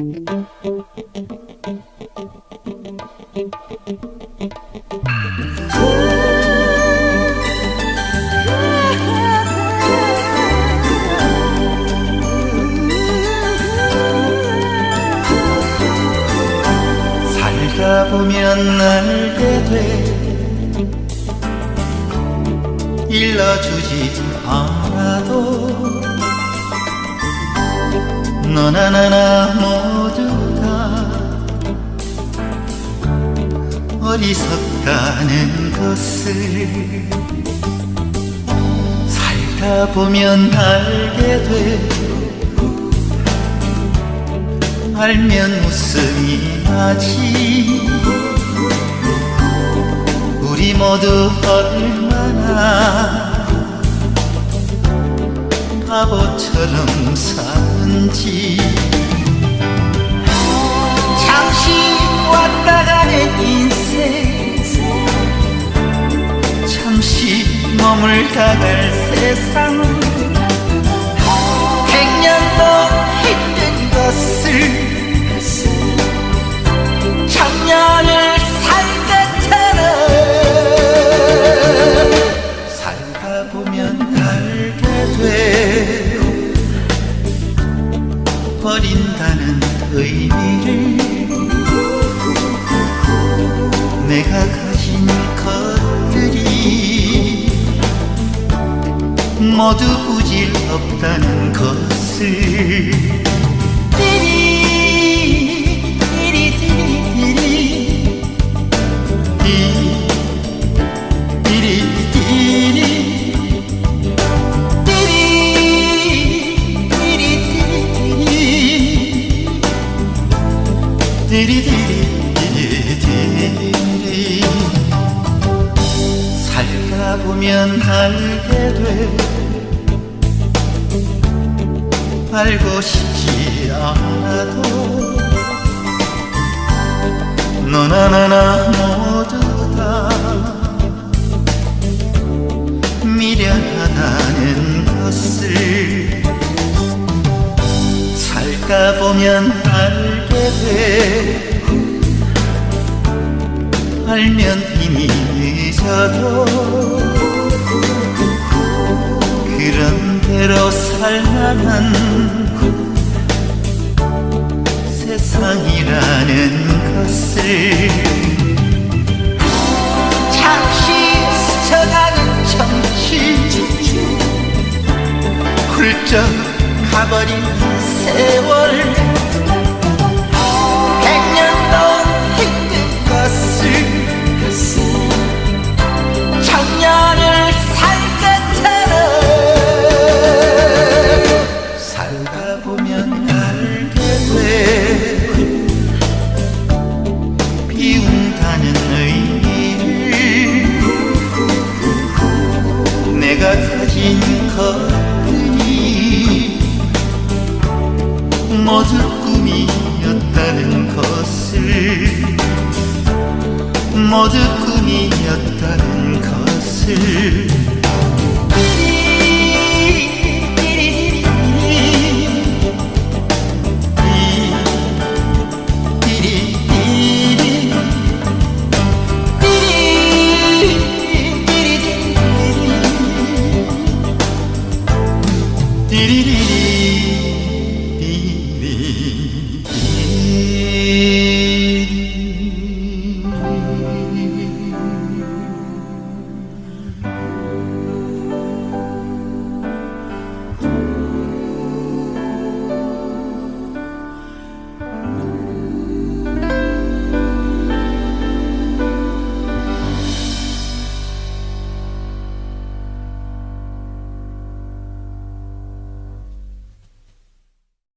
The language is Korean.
살다 보면 알게 돼. 일러주지 않아도 너나 나나 어리석다는 것을 살다 보면 알게 돼. 알면 웃음이 나지. 우리 모두 얼마나 바보처럼 사는지 머물다 갈 세상. 백년도 힘든 것을 작년을 살겠잖아 살다 보면 알게 돼. 버린다는 의미를 내가 모두 부질 없다는 것을. 살다 보면 알게 돼 알고 싶지 않아도 너나 나나 모두 다 미련하다는 것을 살다 보면 알게 돼. 알면 이미 늦어도 그런 대로 살만한 세상이라는 것을 잠시 스쳐가는 정치. 훌쩍 가버린 세월 것들이 모두 꿈이었다는 것을 모두 Diri diri.